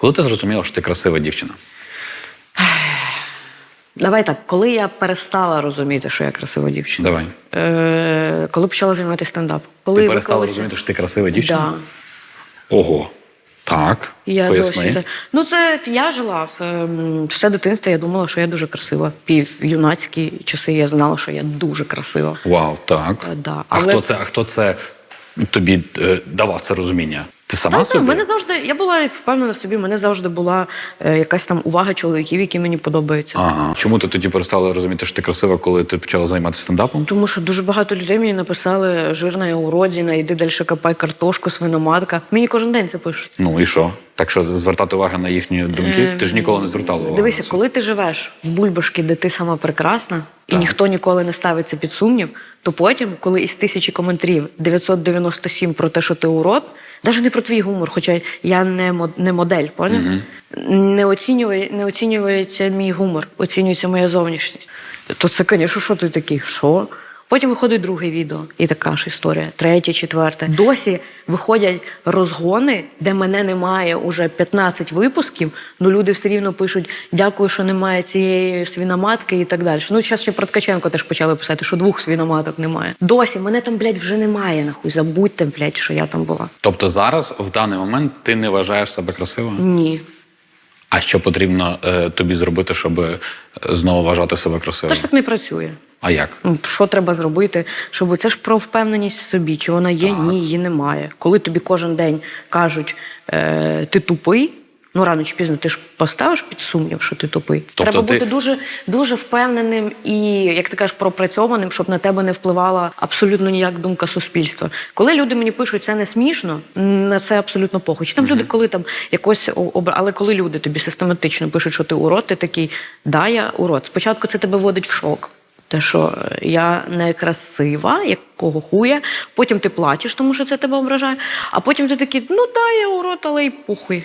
Коли ти зрозуміла, що ти красива дівчина? Давай так, коли я перестала розуміти, що я красива дівчина. Давай. Е, коли почала займатися стендапом. Коли ти перестала виклалися- розуміти, що ти красива дівчина? Да. Ого. Так. Я Поясни. досі це. Ну, це я жила ем, все дитинство. Я думала, що я дуже красива. Пів юнацькі часи я знала, що я дуже красива. Вау, так. Е, да. А Але- хто це? А хто це тобі е, давав це розуміння? Ти сама Та, собі? мене завжди я була впевнена в собі. Мене завжди була е, якась там увага чоловіків, які мені подобаються. Ага. Чому ти тоді перестала розуміти, що ти красива, коли ти почала займатися стендапом? Тому що дуже багато людей мені написали жирна я уродина, іди далі копай картошку, свиноматка. Мені кожен день це пишуть. Ну і що? Так що звертати увагу на їхні думки? Ти ж ніколи не звертала увагу. Ем, Дивися, на це. коли ти живеш в бульбашки, де ти сама прекрасна, і Так. ніхто ніколи не ставиться під сумнів, то потім, коли із тисячі коментарів 997 про те, що ти урод, навіть не про твій гумор, хоча я не, мод- не модель, поняв? Не, оцінює, не оцінюється мій гумор, оцінюється моя зовнішність. То це, звісно, що ти такий? Що? Потім виходить друге відео, і така ж історія, третє, четверте. Досі виходять розгони, де мене немає уже 15 випусків. Ну люди все рівно пишуть дякую, що немає цієї свіноматки і так далі. Ну зараз ще про Ткаченко теж почали писати, що двох свіноматок немає. Досі мене там, блядь, вже немає. Нахуй забудьте, блядь, що я там була. Тобто зараз, в даний момент, ти не вважаєш себе красивою? Ні. А що потрібно е, тобі зробити, щоб е, знову вважати себе Це красивою? ж так не працює. А як? Що треба зробити, щоб це ж про впевненість в собі, чи вона є, ні, її немає. Коли тобі кожен день кажуть, е, ти тупий, ну рано чи пізно ти ж поставиш під сумнів, що ти тупий. Тобто треба ти- бути дуже, дуже впевненим і, як ти кажеш, пропрацьованим, щоб на тебе не впливала абсолютно ніяк думка суспільства. Коли люди мені пишуть, це не смішно, на це абсолютно похуй. Чи там люди, коли там якось обра... але коли люди тобі систематично пишуть, що ти урод, ти такий, да, я урод. Спочатку це тебе вводить в шок. Те, що я не красива, якого хуя. Потім ти плачеш, тому що це тебе ображає. А потім ти такий, ну та я урод, але й похуй.